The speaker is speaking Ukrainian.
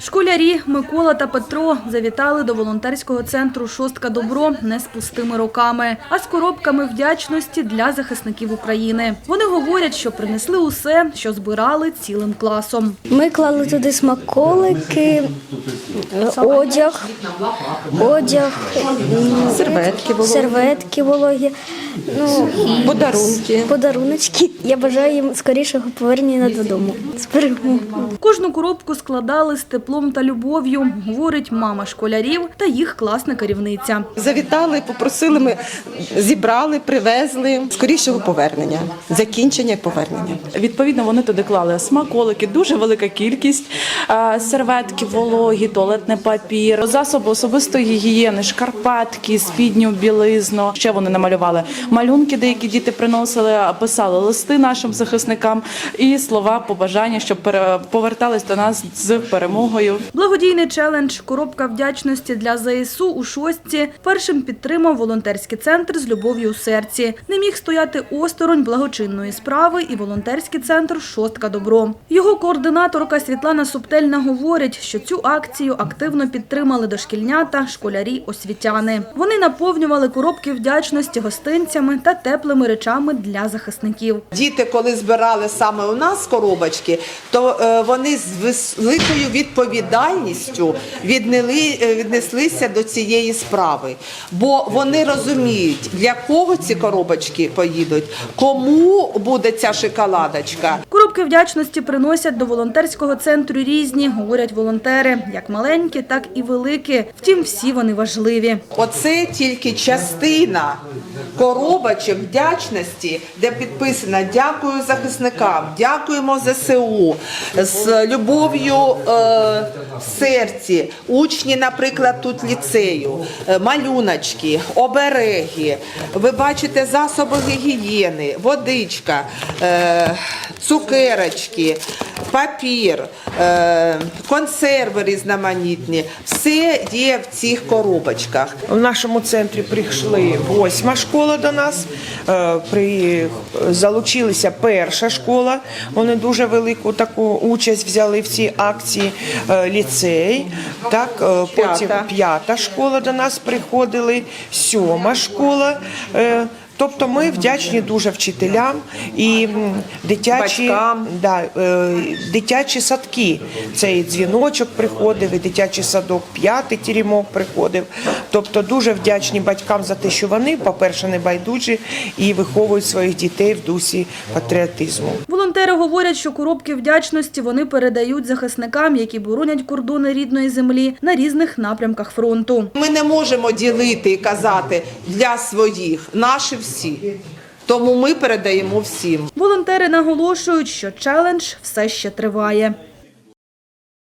Школярі Микола та Петро завітали до волонтерського центру Шостка Добро не з пустими руками, а з коробками вдячності для захисників України. Вони говорять, що принесли усе, що збирали цілим класом. Ми клали туди смаколики, одяг, одяг, Серветки вологі. серветки вологі, ну, Подарунки. подаруночки. Я бажаю їм скорішого повернення додому. Кожну коробку складали з теплом та любов'ю, говорить мама школярів та їх класна керівниця. Завітали, попросили, ми зібрали, привезли скорішого повернення, закінчення повернення. Відповідно, вони туди клали смаколики, дуже велика кількість, серветки, вологі, туалетний папір, засоби особистої гігієни, шкарпетки, спідню білизну. Ще вони намалювали малюнки, деякі діти приносили, писали листи нашим захисникам і слова побажання, щоб повертались до нас з перемогою. Благодійний челендж Коробка вдячності для ЗСУ у шостці першим підтримав волонтерський центр з любов'ю у серці. Не міг стояти осторонь благочинної справи і волонтерський центр Шостка Добро. Його координаторка Світлана Субтельна говорить, що цю акцію активно підтримали дошкільнята, школярі, освітяни. Вони наповнювали коробки вдячності гостинцями та теплими речами для захисників. Діти, коли збирали саме у нас коробочки, то е, вони з великою відповідальністю віднели, е, віднеслися до цієї справи. Бо вони розуміють, для кого ці коробочки поїдуть, кому буде ця шоколадочка. Коробки вдячності приносять до волонтерського центру різні, говорять волонтери, як маленькі, так і великі. Втім, всі вони важливі. Оце тільки частина коробочок вдячності, де підписано Дякую захисникам, дякуємо ЗСУ з любов'ю е, серці. Учні, наприклад, тут ліцею, е, малюночки, обереги. Ви бачите засоби гігієни, водичка, е, цукерочки, папір, е, консерви різноманітні. Все є в цих коробочках. В нашому центрі прийшли восьма школа до нас. е, При залучилася перша школа. Вони дуже велику таку участь взяли в цій акції. Е, Ліцей, так потім п'ята школа до нас приходили, сьома школа. Тобто ми вдячні дуже вчителям і дитячі, Батькам. да, е, дитячі садки. Цей дзвіночок приходив, і дитячий садок, п'ятий тірімок приходив. Тобто дуже вдячні батькам за те, що вони, по-перше, не байдужі і виховують своїх дітей в дусі патріотизму. Волонтери говорять, що коробки вдячності вони передають захисникам, які боронять кордони рідної землі на різних напрямках фронту. Ми не можемо ділити і казати для своїх, наші всі. Тому ми передаємо всім. Волонтери наголошують, що челендж все ще триває.